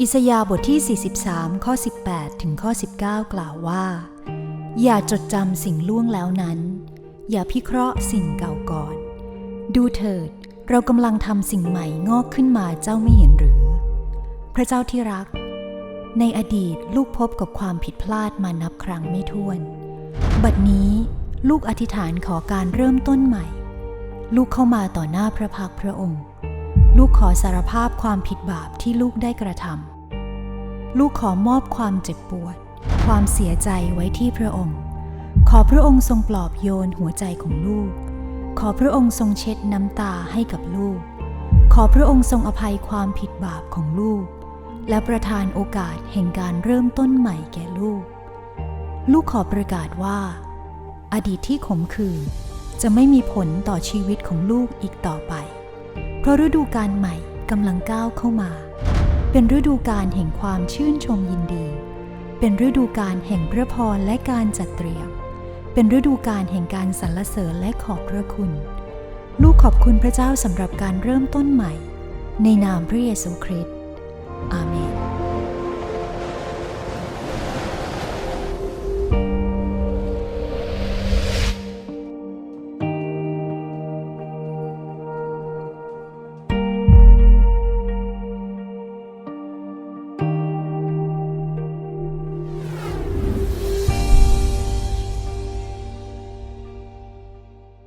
อิสยาบทที่ 43 ข้อ 18 ถึงข้อ 19 กล่าวว่า อย่าจดจำสิ่งล่วงแล้วนั้น อย่าพิเคราะห์สิ่งเก่าก่อน ดูเถิด เรากำลังทำสิ่งใหม่งอกขึ้นมาเจ้าไม่เห็นหรือ พระเจ้าที่รัก ในอดีตลูกพบกับความผิดพลาดมานับครั้งไม่ถ้วน บัดนี้ลูกอธิษฐานขอการเริ่มต้นใหม่ ลูกเข้ามาต่อหน้าพระพักพระองค์ ลูกขอสารภาพความผิดบาปที่ลูกได้กระทำ ลูกขอมอบความเจ็บปวด ความเสียใจไว้ที่พระองค์ ขอพระองค์ทรงปลอบโยนหัวใจของลูก ขอพระองค์ทรงเช็ดน้ำตาให้กับลูก ขอพระองค์ทรงอภัยความผิดบาปของลูก และประทานโอกาสแห่งการเริ่มต้นใหม่แก่ลูก ลูกขอประกาศว่า อดีตที่ขมขื่นจะไม่มีผลต่อชีวิตของลูกอีกต่อไป ราะฤดูการใหม่กำลังก้าวเข้ามา เป็นฤดูการแห่งความชื่นชมยินดี เป็นฤดูการแห่งพระพรและการจัดเตรียม เป็นฤดูการแห่งการสรรเสริญและขอบพระคุณ ลูกขอบคุณพระเจ้าสำหรับการเริ่มต้นใหม่ ในนามพระเยซูคริสต์